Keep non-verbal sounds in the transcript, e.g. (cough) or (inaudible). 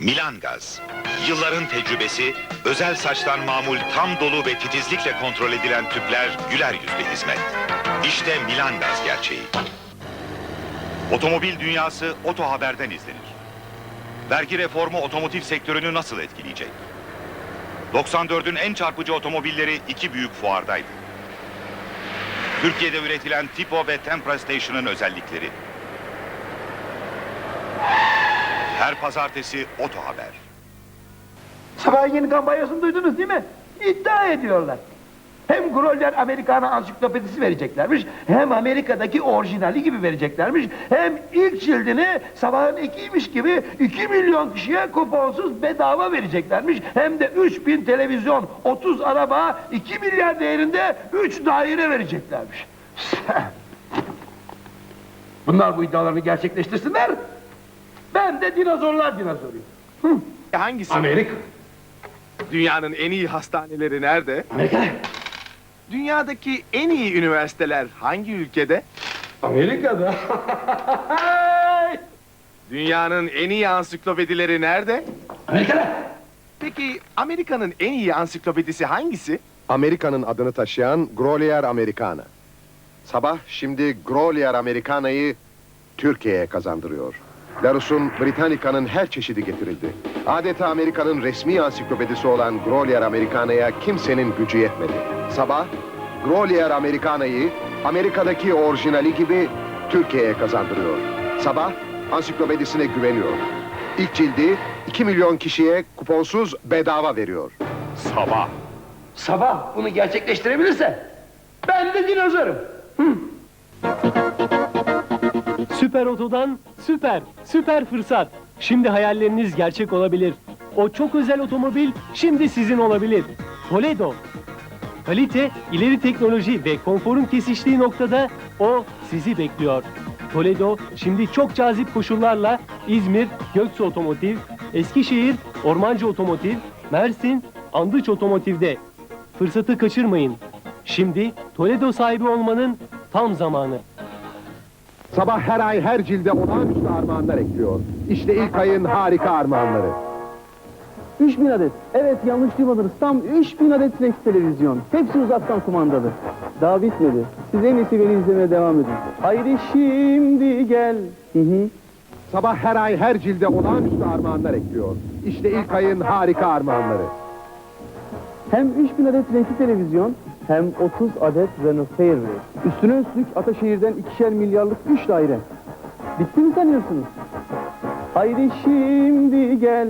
Milan Gaz. Yılların tecrübesi, özel saçtan mamul tam dolu ve titizlikle kontrol edilen tüpler güler yüzlü hizmet. İşte Milan Gaz gerçeği. Otomobil dünyası Oto Haber'den izlenir. Vergi reformu otomotiv sektörünü nasıl etkileyecek? 94'ün en çarpıcı otomobilleri iki büyük fuardaydı. Türkiye'de üretilen Tipo ve Tempra Station'ın özellikleri. Her pazartesi Oto Haber. Sabah yeni kampanyasını duydunuz değil mi? İddia ediyorlar. Hem Groller Amerikana ansiklopedisi vereceklermiş, hem Amerika'daki orijinali gibi vereceklermiş, hem ilk cildini sabahın ekiymiş gibi 2 milyon kişiye kuponsuz bedava vereceklermiş, hem de 3000 televizyon, 30 araba, 2 milyar değerinde 3 daire vereceklermiş. (laughs) Bunlar bu iddialarını gerçekleştirsinler, ben de dinozorlar dinozoruyum. Hangisi? Amerika. Dünyanın en iyi hastaneleri nerede? Amerika. Dünyadaki en iyi üniversiteler hangi ülkede? Amerika'da. (laughs) Dünyanın en iyi ansiklopedileri nerede? Amerika'da. Peki Amerika'nın en iyi ansiklopedisi hangisi? Amerika'nın adını taşıyan Grolier Americana. Sabah şimdi Grolier Americana'yı Türkiye'ye kazandırıyor. Larus'un Britannica'nın her çeşidi getirildi. Adeta Amerika'nın resmi ansiklopedisi olan Grolier Americana'ya kimsenin gücü yetmedi. Sabah Grolier Americana'yı Amerika'daki orijinali gibi Türkiye'ye kazandırıyor. Sabah ansiklopedisine güveniyor. İlk cildi 2 milyon kişiye kuponsuz bedava veriyor. Sabah. Sabah bunu gerçekleştirebilirse ben de dinozorum. Süper Oto'dan süper, süper fırsat. Şimdi hayalleriniz gerçek olabilir. O çok özel otomobil şimdi sizin olabilir. Toledo. Kalite, ileri teknoloji ve konforun kesiştiği noktada o sizi bekliyor. Toledo şimdi çok cazip koşullarla İzmir, Göksu Otomotiv, Eskişehir, Ormancı Otomotiv, Mersin, Andıç Otomotiv'de. Fırsatı kaçırmayın. Şimdi Toledo sahibi olmanın tam zamanı. Sabah her ay her cilde olağanüstü armağanlar ekliyor. İşte ilk ayın harika armağanları. 3000 adet. Evet yanlış duymadınız. Tam 3000 adet Flex televizyon. Hepsi uzaktan kumandalı. Daha bitmedi. Siz en iyisi beni izlemeye devam edin. Haydi şimdi gel. Hı hı. Sabah her ay her cilde olağanüstü armağanlar ekliyor. İşte ilk ayın harika armağanları. Hem 3000 adet renkli televizyon hem 30 adet Renault Fairway. Üstüne üstlük Ataşehir'den ikişer milyarlık 3 daire. Bitti mi sanıyorsunuz? Haydi şimdi gel.